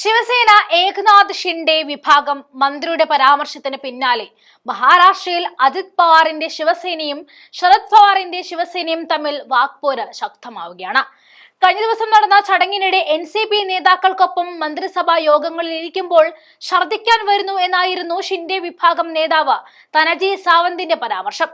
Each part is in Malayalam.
ശിവസേന ഏകനാഥ് ഷിൻഡെ വിഭാഗം മന്ത്രിയുടെ പരാമർശത്തിന് പിന്നാലെ മഹാരാഷ്ട്രയിൽ അജിത് പവാറിന്റെ ശിവസേനയും ശരത് പവാറിന്റെ ശിവസേനയും തമ്മിൽ വാക്പോര് ശക്തമാവുകയാണ്. കഴിഞ്ഞ ദിവസം നടന്ന ചടങ്ങിനിടെ എൻ സി പി നേതാക്കൾക്കൊപ്പം മന്ത്രിസഭാ യോഗങ്ങളിൽ ഇരിക്കുമ്പോൾ ഛർദിക്കാൻ വരുന്നു എന്നായിരുന്നു ഷിൻഡെ വിഭാഗം നേതാവ് തനജി സാവന്തിന്റെ പരാമർശം.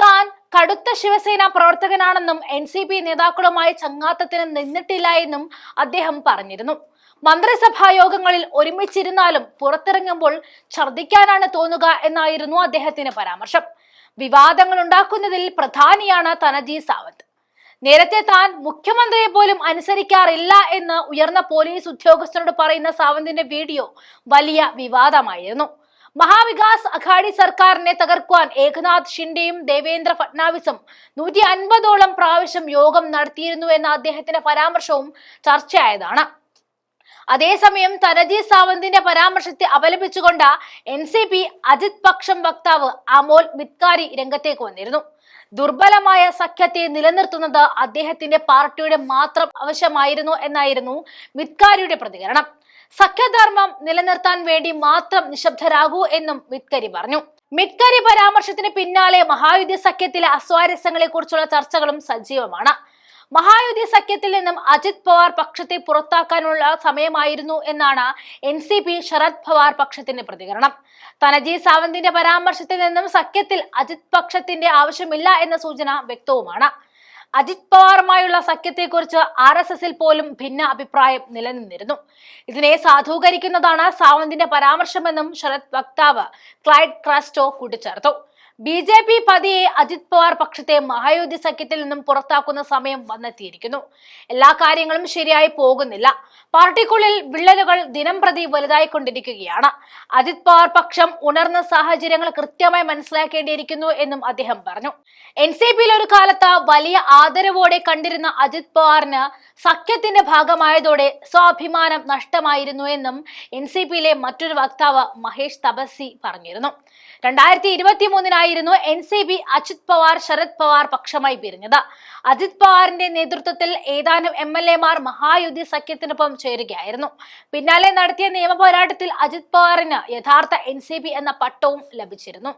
താൻ കടുത്ത ശിവസേന പ്രവർത്തകനാണെന്നും എൻ സി പി നേതാക്കളുമായി ചങ്ങാത്തത്തിന് നിന്നിട്ടില്ല എന്നും അദ്ദേഹം പറഞ്ഞിരുന്നു. മന്ത്രിസഭാ യോഗങ്ങളിൽ ഒരുമിച്ചിരുന്നാലും പുറത്തിറങ്ങുമ്പോൾ ഛർദിക്കാനാണ് തോന്നുക എന്നായിരുന്നു അദ്ദേഹത്തിന്റെ പരാമർശം. വിവാദങ്ങൾ ഉണ്ടാക്കുന്നതിൽ പ്രധാനിയാണ് തനജി സാവന്ത്. നേരത്തെ താൻ മുഖ്യമന്ത്രിയെ പോലും അനുസരിക്കാറില്ല എന്ന് ഉയർന്ന പോലീസ് ഉദ്യോഗസ്ഥനോട് പറയുന്ന സാവന്തിന്റെ വീഡിയോ വലിയ വിവാദമായിരുന്നു. മഹാവികാസ് അഘാടി സർക്കാരിനെ തകർക്കുവാൻ ഏകനാഥ് ഷിൻഡെയും ദേവേന്ദ്ര ഫട്നാവിസും നൂറ്റി അൻപതോളം പ്രാവശ്യം യോഗം നടത്തിയിരുന്നു എന്ന അദ്ദേഹത്തിന്റെ പരാമർശവും ചർച്ചയായതാണ്. അതേസമയം തരജി സാവന്തിന്റെ പരാമർശത്തെ അപലപിച്ചുകൊണ്ട് എൻ സി പി അജിത് പക്ഷം വക്താവ് അമോൽ മിത്കാരി രംഗത്തേക്ക് വന്നിരുന്നു. ദുർബലമായ സഖ്യത്തെ നിലനിർത്തുന്നത് അദ്ദേഹത്തിന്റെ പാർട്ടിയുടെ മാത്രം ആവശ്യമായിരുന്നു എന്നായിരുന്നു മിത്കാരിയുടെ പ്രതികരണം. സഖ്യധർമ്മം നിലനിർത്താൻ വേണ്ടി മാത്രം നിശബ്ദരാകൂ എന്നും മിത്കരി പറഞ്ഞു. മിത്കരി പരാമർശത്തിന് പിന്നാലെ മഹായുദ്ധ സഖ്യത്തിലെ അസ്വാരസ്യങ്ങളെ കുറിച്ചുള്ള ചർച്ചകളും സജീവമാണ്. മഹായുദ്ധി സഖ്യത്തിൽ നിന്നും അജിത് പവാർ പക്ഷത്തെ പുറത്താക്കാനുള്ള സമയമായിരുന്നു എന്നാണ് N C P Sharad Pawar പക്ഷത്തിന്റെ പ്രതികരണം. തനജി സാവന്തിന്റെ പരാമർശത്തിൽ നിന്നും സഖ്യത്തിൽ അജിത് പക്ഷത്തിന്റെ ആവശ്യമില്ല എന്ന സൂചന വ്യക്തവുമാണ്. അജിത് പവാറുമായുള്ള സഖ്യത്തെക്കുറിച്ച് ആർ എസ് എസിൽ പോലും ഭിന്ന അഭിപ്രായം നിലനിന്നിരുന്നു. ഇതിനെ സാധൂകരിക്കുന്നതാണ് സാവന്തിന്റെ പരാമർശമെന്നും ശരത് വക്താവ് ക്ലൈഡ് ക്രാസ്റ്റോ കൂട്ടിച്ചേർത്തു. ബി ജെ പി പതിയെ അജിത് പവാർ പക്ഷത്തെ മഹായുദ്ധി സഖ്യത്തിൽ നിന്നും പുറത്താക്കുന്ന സമയം വന്നെത്തിയിരിക്കുന്നു. എല്ലാ കാര്യങ്ങളും ശരിയായി പോകുന്നില്ല. പാർട്ടിക്കുള്ളിൽ വിള്ളലുകൾ ദിനം പ്രതി വലുതായിക്കൊണ്ടിരിക്കുകയാണ്. അജിത് പവാർ പക്ഷം ഉണർന്ന സാഹചര്യങ്ങൾ കൃത്യമായി മനസ്സിലാക്കേണ്ടിയിരിക്കുന്നു എന്നും അദ്ദേഹം പറഞ്ഞു. എൻ സി പിയിൽ ഒരു കാലത്ത് വലിയ ആദരവോടെ കണ്ടിരുന്ന അജിത് പവാറിന് സഖ്യത്തിന്റെ ഭാഗമായതോടെ സ്വാഭിമാനം നഷ്ടമായിരുന്നു എന്നും എൻ സി പിയിലെ മറ്റൊരു വക്താവ് മഹേഷ് തപസ്സി പറഞ്ഞിരുന്നു. രണ്ടായിരത്തി ഇരുപത്തി മൂന്നിനായിരുന്നു N C P Ajit Pawar Sharad Pawar പക്ഷമായി പിരിഞ്ഞത്. അജിത് പവാറിന്റെ നേതൃത്വത്തിൽ ഏതാനും എം എൽ എമാർ മഹായുദ്ധി സഖ്യത്തിനൊപ്പം ചേരുകയായിരുന്നു. പിന്നാലെ നടത്തിയ നിയമ പോരാട്ടത്തിൽ അജിത് പവാറിന് യഥാർത്ഥ എൻ എന്ന പട്ടവും ലഭിച്ചിരുന്നു.